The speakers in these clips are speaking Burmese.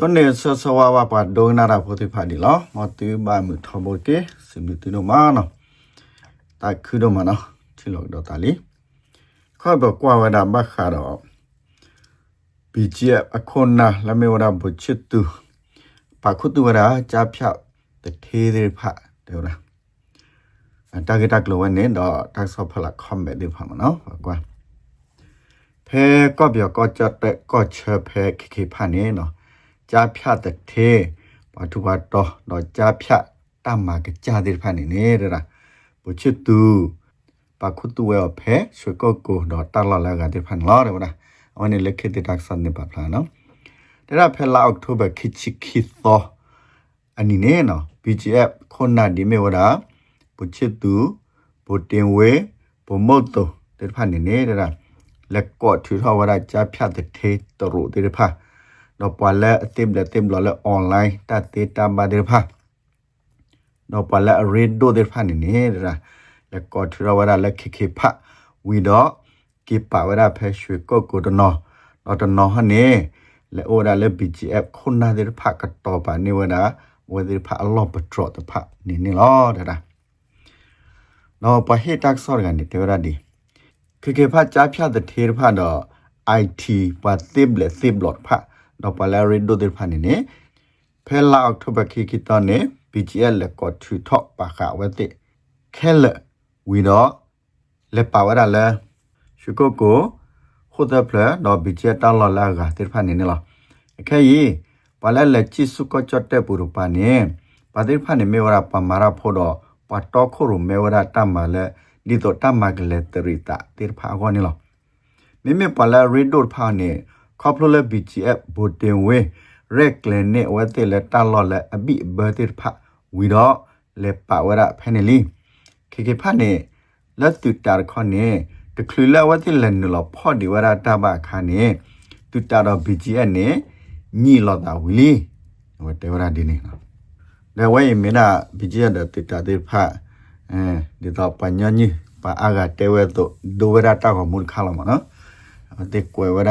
ချွန်နေဆဆဝဝပါဒိုနာရာဖိုတိဖာဒီလောမတူဘာမှုထဘောကေစမီတူနိုမာနောတာခုဒိုမနောချီလောဒေါ်တာလီခေါ်ဘကွာဝဒါဘခါတော့ဘီဂျီအခုနာလမေဝဒါဘချစ်တူပါခုတူဝဒါချာဖြတ်တသေးသေးဖတ်တယ်လားတာဂက်တက်လောဝနေတော့တက်ဆော့ဖလာကွန်ဘက်ဒီဖာမနော်ကွာဖဲကော့ပြောကော့ချက်တက်ကော့ချဖဲခိခိဖာနေနော် ကြားဖြတ်တဲ့သေးဘာသူဘာတော့တော့ကြားဖြတ်တမ်းမှာကကြားတဲ့ဖာနေနေတာဘချစ်တူပါခုတူဝဲဖဲရွှေကော့ကိုတော့တက်လာလာကတဲ့ဖန်လာတယ်ဗလားအဝန်လက်ခေတဲ့တက်ဆန်နေပါဖလားနော်ဒါဖဲလာအောက်တိုဘာခိချိခိသောအနီနေနော် BGF ခွန်နာဒီမေဝဒါဘချစ်တူဘတင်ဝဲဘမတ်တိုတဲ့ဖန်နေနေတာလက်ကော့ထူထောဝဒါကြားဖြတ်တဲ့သေးတရူတဲ့ဖာ တော့ပွာလဲအတိမလက်တိမလော်လဲ online တတ်တေတမတဲ့ဖာတော့ပွာလဲရေဒိုတဲ့ဖာနေနေတာလက်ကောထရဝရလက်ခိခိဖဝီတော့ကိပါဝရဖဲရွှေကောကိုတနော်တော့တနော်ဟနေလေအိုဒါလေ BGF ခုနာတဲ့ဖကတော်ပါနေဝဒါဝေဒီဖအလောပထရတဲ့ဖနေနေလောဒါနော်ပဟေတက်ဆော့ကန်တဲ့ရဒီခိခိဖကြားဖြတ်တဲ့ထေဖတော့ IT ပါတိဘလက်တိဘလော့ဖ တော့ပလာရီဒိုတဲ့ဖာနေနေဖဲလာအောက်တိုဘာခိခိတနေ BGL လက်ကောထူထော့ပါခဝတိခဲလဝီတော့လက်ပါဝရလဲရှုကိုကိုခုဒပလတော့ BGL တလလာကတဲ့ဖာနေနေလားအခဲကြီးပလာလက်ချစ်စုကချတ်တဲ့ပူရပါနေပါတဲ့ဖာနေမေဝရပမာရဖို့တော့ပတ်တော့ခုရမေဝရတမလဲဒီတော့တမကလက်တရီတာတဲ့ဖာကောနေလားမိမိပလာရီဒိုဖာနေ ခေါပလိုလက် BGF ဘိုတင်ဝဲရက်လန်နဲ့ဝတ်တဲ့လက်တလော်လက်အဘိဘတ်တဲ့ဖာဝီတော့လက်ပါဝရဖဲနေလီခေခေဖာနေလက်တူတာခေါနေတခလူလက်ဝတ်တဲ့လက်နလောဖော့ဒီဝရတာဘခါနေတူတာတော့ BGF နဲ့ညီလော်တာဝီလီဝတ်တဲ့ဝရဒီနေနော်လေဝဲမင်းနာ BGF တဲ့တူတာတဲ့ဖာအဲဒီတော့ပညာညပါအာဂတဲဝဲတော့ဒိုဝရတာကမူခါလမနော်တဲ့ကွယ်ဝရ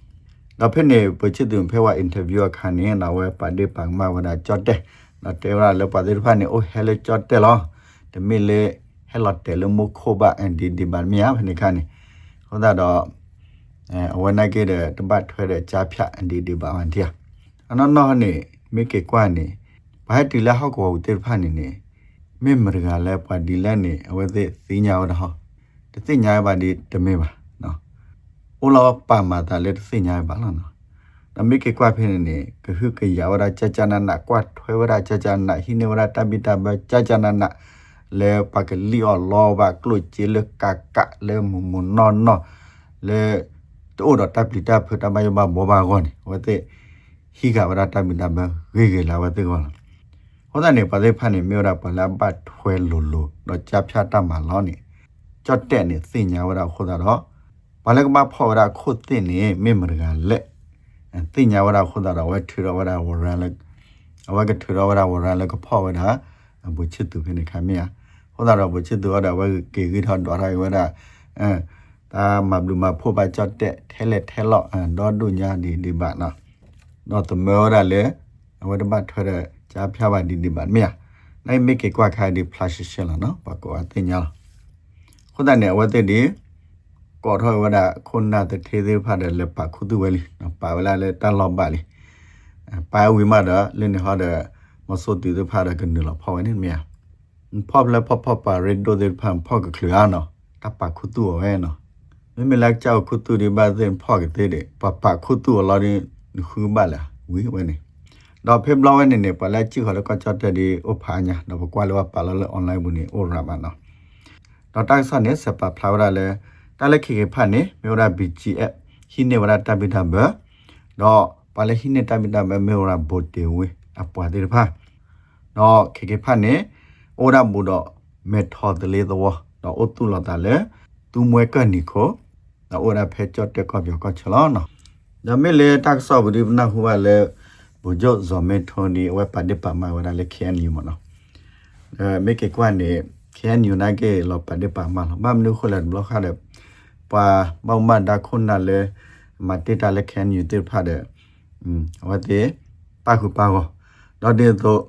နေနေမိပါတဲ့ဖာလာရီဒိုတလေချာဖြတ်အီလက်ထရီတာဝေဝေဝလာနော်ဒါလည်းပုကွေနေကြတ်တဲ့တဲရလဲတာကဖော်ဝဲတာအနေဘချစ်တူတော့ဖိနေပချစ်သူဖဲဝအင်တာဗျူးအခါနေတော့ဝဲပါဒေပန်မဝနာကြော့တဲ့နော်တေရလပါဒေဖာနေအိုဟဲလေကြော့တဲ့လောတမီလေဟဲလတ်တယ်လမခိုဘာအန်ဒီဒီဘာမီယာဖနေခါနေဟောတာတော့အဲအဝနာကေတဲ့တပတ်ထွဲတဲ့ကြားဖြတ်အန်ဒီဒီဘာအန်တီယာအနော်နော်နေမိကေကွာနေဘာတီလာဟောက်ကောတေဖာနေနေမေမရကလည်းပါဒီလက်နေအဝဲသိသိညာဝဒဟောတသိညာပါဒီတမေပါ နော်အိုလာပါမာတာလက်သိညာပါလားနော်နမိကေကွာဖိနေကဟုကရဝရချချနနာကွတ်ထွေဝရချချနာဟိနေဝရတပိတဘချချနနာလေပကလီအောလောဘကလုချီလကကလေမမနောနောလေတိုးတော့တပိတဖတမယမဘောဘာဂွန်ဝတဲ့ဟိကဝရတပိတဘဂေဂေလာဝတဲ့ကောဟောတဲ့နေပါတဲ့ဖတ်နေမြို့ရပလာဘတ်ထွဲလိုလိုတော့ကြဖြတ်တတ်မှာလောနေကြော့တဲ့နေစင်ညာဝရခေါ်တာတော့ ဘာလဲကမဖော်ရခုတ်တဲ့နေမေမရကလက်တိညာဝရခုဒါတော့ဝဲထူရဝရဝရန်လက်အဝကထူရဝရဝရန်လက်ကဖောက်ဝတာဘုချစ်သူဖိနေခမရဟောဒါတော့ဘုချစ်သူဝရဝဲကေကြီးထောက်တော်ရိုင်ဝရအဲဒါမဘလူမဖို့ပါကြတဲ့ထဲလက်ထဲလော့အဒေါ်ဒုညာဒီဒီပါနော်တော့တမောရလေအဝဒဘထွဲတဲ့ကြားဖြားပါဒီဒီပါမြနိုင်မိကေကွာခိုင်ဒီဖလက်ရှယ်လာနော်ပါကောအတင်ညာခုဒါနဲ့ဝတဲ့ဒီ ကောထောဝဒခုနာတထေသေးဖတ်တယ်လက်ပါခုသူဝဲလီပါဝလာလေတန်လောက်ပါလီပါဝီမဒါလင်းဟောတဲ့မဆိုတူတဲ့ဖတ်တဲ့ကနေလောက်ဖော်နေမြာဖော်လက်ဖော်ဖော်ပါရဒိုတဲ့ဖန်ဖော်ကခလျာနော်တပခုသူဝဲနော်မမလက်ကြောက်ခုသူဒီပါတဲ့ဖော်ကတဲ့တဲ့ပပခုသူလာရင်ခူပါလာဝီဝဲနေတော့ဖေဘလောက်နေနေပလက်ချီခေါ်တော့ကချတ်တဲ့ဒီဥဖာညာတော့ကွာလောပါလာလေ online ဘူးနေ all ရပါနော်တော့တိုက်ဆနဲ့စပဖလာဝရလဲ တလက်ခေခေဖတ်နေမြို့ရ BGF ဟိနေဝရတပိတဘတော့ပါလေဟိနေတပိတဘမြို့ရဘိုတေဝေအပွားတေဖာတော့ခေခေဖတ်နေဩရဘူတော့မေထော်တလေတော့တော့အတုလာတလေသူမွဲကနီခိုတော့ဩရဖဲချတ်တက်ကောပြောကချလောနော်ဒါမဲ့လေတက်ဆော့ဘူဒီနာဟူဝလေဘူဂျောဇောမေထော်နီဝဲပါဒီပါမဝဒါလေခဲနီမနော်အဲမေကေကွာနေ ခဲနီနာကေလောပါဒီပါမလောဘာမနုခလတ်ဘလောခါလေပါဘောမဒါခွန်နာလေမတေတာလေခဲနီတေဖတ်တဲ့อืมဝတ်တေပါခုပါကောတော့တဲ့တော့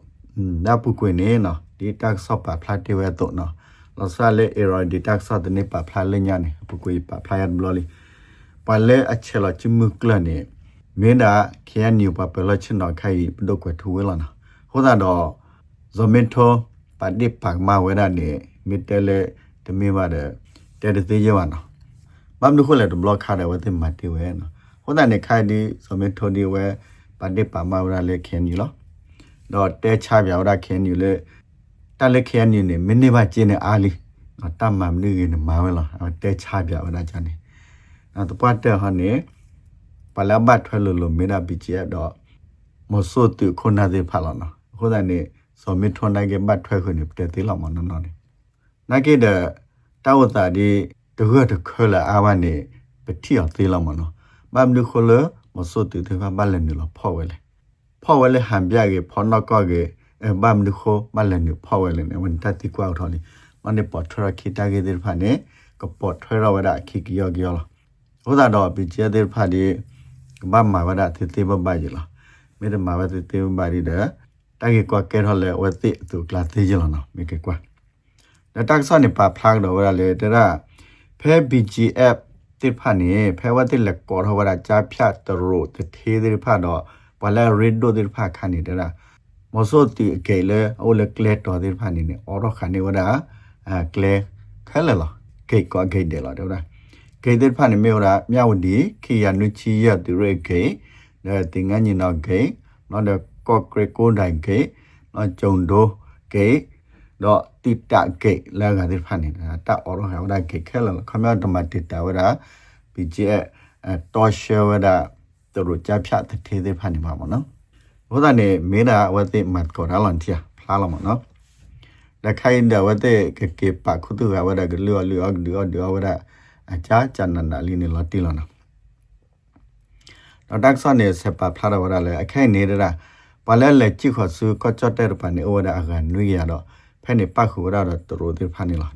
နာပုကွေနေနော်ဒီတက်ဆော့ပါဖလာတေဝဲတော့နော်လောဆာလေအရိုဒီတက်ဆော့တဲ့နေပါဖလာလေညာနေပုကွေပါဖလာရဘလောလီပါလေအချေလာချမှုကလနေမင်းဒါခဲနီပါပလချင်တော့ခိုင်ပဒုတ်ကွထူဝဲလာနော်ဟိုဒါတော့ဇမင်တို ပါဒီပါမဝဲဒါနေမီတဲလေတမီပါတဲ့တဲ့တဲ့သေးရပါနော်ဘာမလို့ခလဲတော့ဘလော့ခါတယ်ဝဲတဲ့မတေဝဲနော်ဟိုဒါနေခိုင်ဒီဇမင်တိုဒီဝဲပါဒီပါမဝဲဒါလေခဲနီလောတော့တဲချပြဝဒါခဲနီလေတက်လက်ခဲနီနေမင်းနေပါကျင်းနေအားလီတော့တတ်မှမနေနေမှာဝဲလားတဲချပြဝဒါချန်နေအဲ့တော့ပတ်တဲ့ဟာနေပလဘတ်ထွဲလို့လို့မေနာပီချေတော့မဆိုတူခုနာသေးဖလာနော်ခုဒါနေ စောမီထွန်နိုင်ကဘတ်ထွဲခွနေပြတဲ့လောက်မနော်နော်နေနကေတဲ့တောက်တာဒီတခွတ်တခွလာအဝနေပတိအောင်သေးလောက်မနော်ဘမ်နုခလမဆိုတူတဲ့ဘလည်းနေလို့ဖောက်ဝဲလေဖောက်ဝဲလေဟန်ပြကေဖောနော့ကောကေဘမ်နုခမလည်းနေဖောက်ဝဲလေနေဝန်တတိကွာထော်လီမနေပေါ်ထရခိတာကေတဲ့ဖာနေကပေါ်ထွဲရဝဒခိကီယောကီယောလားဟိုဒါတော့ပီချေတဲ့ဖာဒီဘာမာဝဒသေသေးဘဘကြီးလားမေတ္တမာဝသေသေးဘဘကြီးတဲ့ တာကေကွာကဲထော်လေဝတိသူကလာသေးကြလားနော်မေကေကွာဒါတက်ဆော့နေပါဖလားတော့ဝရလေတရဖဲ BGF တိဖာနေဖဲဝတိလက်ကောထော်ဝရချာဖြတ်တရိုတသေးသေးဖာတော့ဘလာရစ်ဒိုတိဖာခါနေတရမစောတီအကေလေအိုလကလက်တော်တိဖာနေနေအော်ရခါနေဝဒအဲကလေခဲလလားဂိတ်ကွာဂိတ်တယ်လားတော့ဂိတ်တဲ့ဖာနေမြေရာမြဝတီခီယာနုချီရတူရဲဂိတ်ဒါတင်ငန်းညင်တော့ဂိတ်နော်တော့ ကော့ကရကိုဒိုင်ဂိတ်နော်ဂျုံဒိုဂိတ်တော့တိတဂိတ်လာကတဲ့ဖာနေတာတအော်ရဟောဒါဂိတ်ခဲလခမတမတိတဝဒါပီဂျီအတော်ရှေဝဒါတို့ကြဖြတ်တဲ့သေးဖာနေမှာပေါ့နော်ဘုရားနေမေးတာဝတ်တိမတ်ကောရလန်တီဖလားလာမနော်လက်ခိုင်းတဲ့ဝတ်တဲ့ကေပါခုတူကဝတ်တဲ့လူလူလူလူဝတ်အချာချန်နန္ဒလီနေလတီလနာတော့တက်ဆန်နေစပဖလာဝရလေအခိုင်နေတာ ပလဲလေချိခဆူကချတ်တဲ့ပန်နေဝဒအကန်နွေရတော့ဖဲနေပတ်ခူရတော့တူတူဖာနေလာ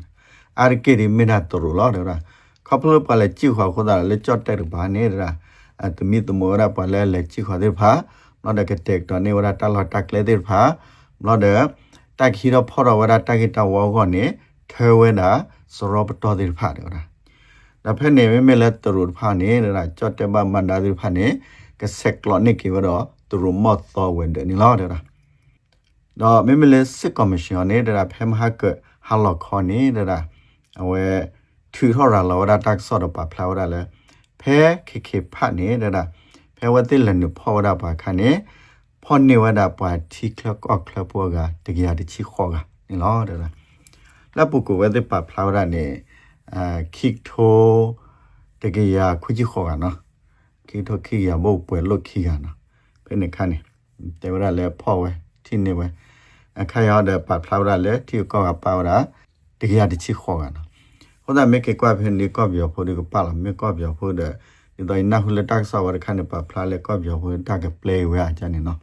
အာရကေဒီမင်းတူတူလာတော့ကပလပလဲချိခခဒါလေချတ်တဲ့ဘာနေတာအတမီတမောရပလဲလေချိခတဲ့ဖာနော်တဲ့ကတက်တော့နေဝရတလတက်လေတဲ့ဖာနော်တဲ့တက်ခီတော့ဖော်တော့ဝရတက်ကိတဝေါကနေထဲဝဲတာစရောပတော်တဲ့ဖာတော့ဒါဖက်နေမဲမဲလက်တရူဖာနေတာကြော့တဘမန္တာဒီဖာနေကဆက်ကလောနိကေဝတော့ သူရမော့သောဝင်တယ်နီလာတဲ့တော့မဲမဲလက်စစ်ကော်မရှင်နေတာဖဲမဟာကဟာလော်ခေါ်နေတာအဝဲထူထော်ရလောဒါတက်ဆော့တော့ပါဖလာဝရလဲဖဲခေခေဖတ်နေတာဖဲဝတိလနုဖောဝရပါခါနေဖောနေဝဒပါတီကလကောကလပေါ်ကတကရတချီခေါ်ကနီလာတဲ့လက်ပုကိုဝတိပါဖလာဝရနေအာခိကထိုတကယ်ရခုကြီးခေါ်ကနော်ခိထိုခိရဘုတ်ပွဲလုတ်ခိကနော် ဘယ်နဲ့ခါနေတေဝရလဲဖော်ဝဲထင်းနေဝဲအခါရတဲ့ပတ်ဖလာရလဲတီကောကပါဝရတကယ်ရတချီခေါ်ကနော်ဟိုဒါမေကေကွာဖင်လီကောပြောဖို့ဒီကပါလာမေကောပြောဖို့တဲ့ဒီတော့နာဟုလက်တက်ဆောဝရခါနေပတ်ဖလာလဲကောပြောဖို့တကပလေဝဲအချနေနော်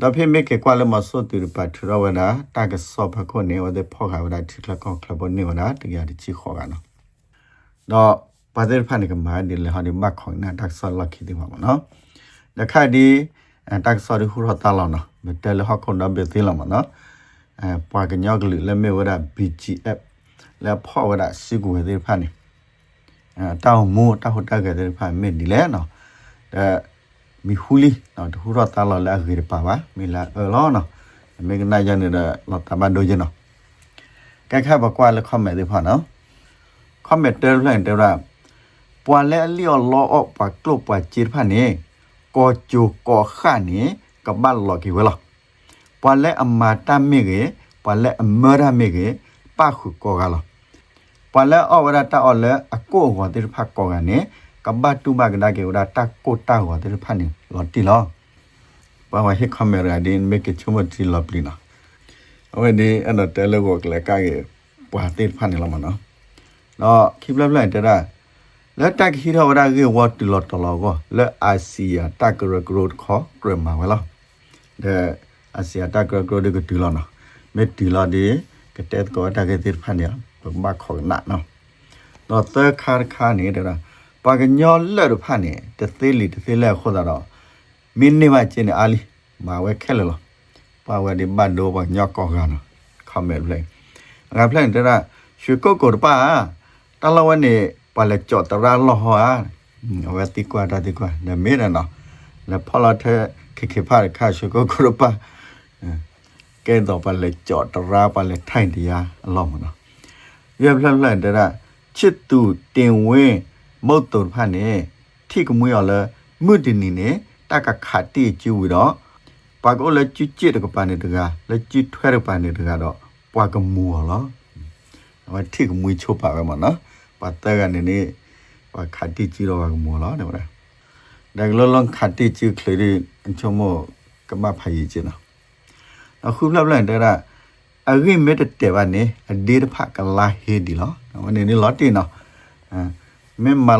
ဒါဖေမေကေကွာလမဆိုတူပတ်ထရဝဒတာကဆောဖခုနေဝတဲ့ဖောက်ခါဝဒတိကလကောကလဘနေဝဒတကယ်ရတချီခေါ်ကနော်တော့ပါတဲ့ဖာနေကမာဒီလေဟာဒီမတ်ခေါနာတက်ဆောလခိဒီမှာမနော်လခါဒီ ตักสอริฮูรอตาลอนะเบเตลฮอกคนดาเบติลอมนะเอปากญอกลิเลเมวดา BGF และพ่อวดาสิกูเฮเดพันนี่เอตาโมตาฮอตาเกเดพันเมดิแลเนาะเอมีฮูลิเนาะฮูรอตาลอละเกเดปาวะมีละเอลอเนาะเมกนาจันเดลอตาบันโดเจเนาะแกแค่บอกว่าละคอมเมนต์ดิพอเนาะคอมเมนต์เตอร์เพื่อนเตอร์ว่าปวาและเลียวลอออกปากกลบปากจีดพันนี่ กอจูกอข้านี่กับบ้านหลอกี่เวลาปลาและอมาตาเมเกปลาและเมราเมเกป้าขุกอกาลปลาและอวราตาอเลอโกหัวติรพักกอกันเนี่ยกับบ้านตุบากดาเกวราตาโกตาหัวติรพันนี่หลอดตีลอปาวาเฮคาเมราดินเมกิชุมติลอปลีนะเอาไว้ดีอันนั้นแต่ละกอกแลกาเกปาติรพันนี่ละมันเนาะเนาะคลิปแรกๆแต่ได้ လက်တက်ခီတော့ဝရကေဝတ်တလော်တလော်ကိုလက်အာဆီယာတက်ဂရဂရိုခေါ်ဂရမာဝလာတဲ့အာဆီယာတက်ဂရဂရိုဒီကတူလောနော်မေတီလာဒီကတဲ့ကိုတက်ကေတိဖန်နေဘမခေါ်နာနော်တော့သခါခါနေတရာပါကညောလက်ရဖန်နေတသေးလီတသေးလက်ခေါ်တော့မင်းနေမကျင်းအားလီမာဝဲခက်လောပါဝဒီဘတ်ဒိုဘညော့ကောကနခမဲပလေငါပလန်တရရွှေကုတ်ကိုပါတလဝနေ ပါလေကြော့တရလောဟာအဝတိကွာတတိကွာနမေရနော်လဖလာတဲ့ခေခေဖာခါရွှေကုတ်ကိုပါကဲတော့ပါလေကြော့တရပါလေထိုင်တရားအလောမနော်ရပလန်ပလန်တရချစ်သူတင်ဝင်းမုတ်တုံဖာနေထိကမွေရလဲမြတ်တင်နေနေတကခတ်တိကျူတော့ပါကောလက်ချစ်ချစ်တကပန်နေတကလက်ချစ်ထွဲရပန်နေတကတော့ပွားကမူလောအမထိကမွေချိုးပါပဲမနော် ပတ်တကနေနေပါခတ်တိကြည့်တော့ကမူလောတဲ့မလားဒါကလောလခတ်တိကြည့်ခလေအချုံမကမဖိုင်ချင်နော်အခုလှပ်လန့်တဲ့အဂိမေတ္တေပါနေအဒီရဖကလာဟေဒီလောမနေနေလောတင်နော်အဲမင်းမ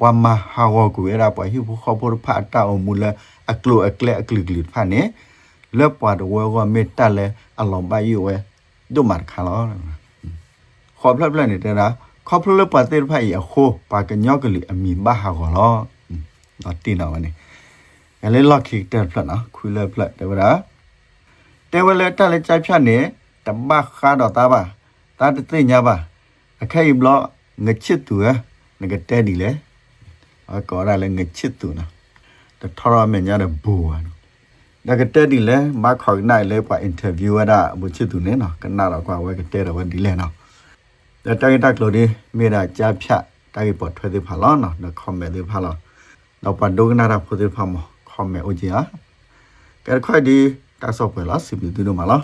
လာလဲဟာဖောက်မာရာဖောလာဒီ ri te ba ti la ri me te ri la ka la hil no ti lo nu bla bla ne ta ra pa la hi pho kho pho ko ba o ba o ba so ba ge ge go pa ma ha go ku era pa hi pho kho pho pha ta o mu la a klo a kle a kli kli pha ne le pa do wo go me ta le a long ba yu we do mar kha lo ခေါ်ဖလက်ဖလက်နေတဲ့လားခေါ်ဖလက်ပတ်တဲ့ဖိုင်ရခိုးပါကညောက်ကလေးအမီဘာဟာကောလောတော့တင်တော့နေငလေလောက်ခိတက်ဖလက်နော်ခွေလက်ဖလက်တဲ့ဗလားတဲဝလဲတက်လဲကြိုက်ဖြတ်နေတမခါတော့တာပါတာတသိညာပါအခိုင်ဘလောငချစ်သူငကတဲဒီလေ အကောရလဲငချစ်သူနော်တထောရမညာတဲ့ဘူဝါနော်ဒါကတဲဒီလေမခေါ်နိုင်လဲပါအင်တာဗျူးရတာဘူချစ်သူနေနော်ကနာတော့ကွာဝဲကတဲတော့ဝဲဒီလေနော် da ta ta klo de me ra cha phya ta ki pot thwe de pha lo no na khom me de pha lo no pa do na ra pho de pha mo khom me o ji ha ka khoi di ta so pwe la si bi du no ma lo